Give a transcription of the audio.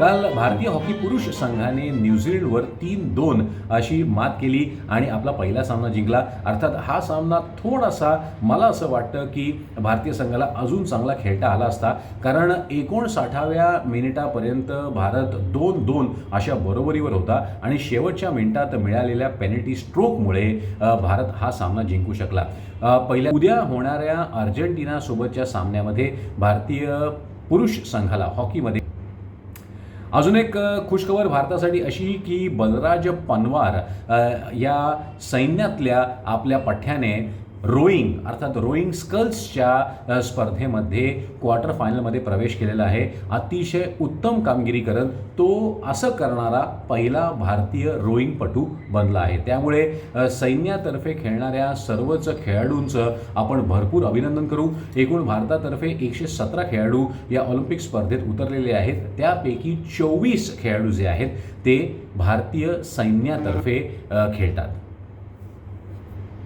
काल भारतीय हॉकी पुरुष संघाने न्यूझीलंडवर तीन दोन अशी मात केली आणि आपला पहिला सामना जिंकला. अर्थात हा सामना थोडासा मला असं वाटतं की भारतीय संघाला अजून चांगला खेळता आला असता. कारण एकोणसाठाव्या मिनिटापर्यंत भारत दोन दोन अशा बरोबरीवर होता आणि शेवटच्या मिनिटात मिळालेल्या पेनल्टी स्ट्रोकमुळे भारत हा सामना जिंकू शकला. पहिल्या उद्या होणाऱ्या अर्जेंटिनासोबतच्या सामन्यामध्ये भारतीय पुरुष संघाला हॉकीमध्ये अजून एक खुशखबर भारतासाठी अशी की बलराज पनवार या सैन्यातल्या आपल्या पठ्ठ्याने रोईंग अर्थात रोईंग स्कल्सच्या स्पर्धेमध्ये क्वार्टर फायनलमध्ये प्रवेश केलेला आहे. अतिशय उत्तम कामगिरी करत तो असं करणारा पहिला भारतीय रोईंगपटू बनला आहे. त्यामुळे सैन्यातर्फे खेळणाऱ्या सर्वच खेळाडूंचं आपण भरपूर अभिनंदन करू. एकूण भारतातर्फे एकशे सतरा खेळाडू या ऑलिम्पिक स्पर्धेत उतरलेले आहेत. त्यापैकी चोवीस खेळाडू जे आहेत ते भारतीय सैन्यातर्फे खेळतात.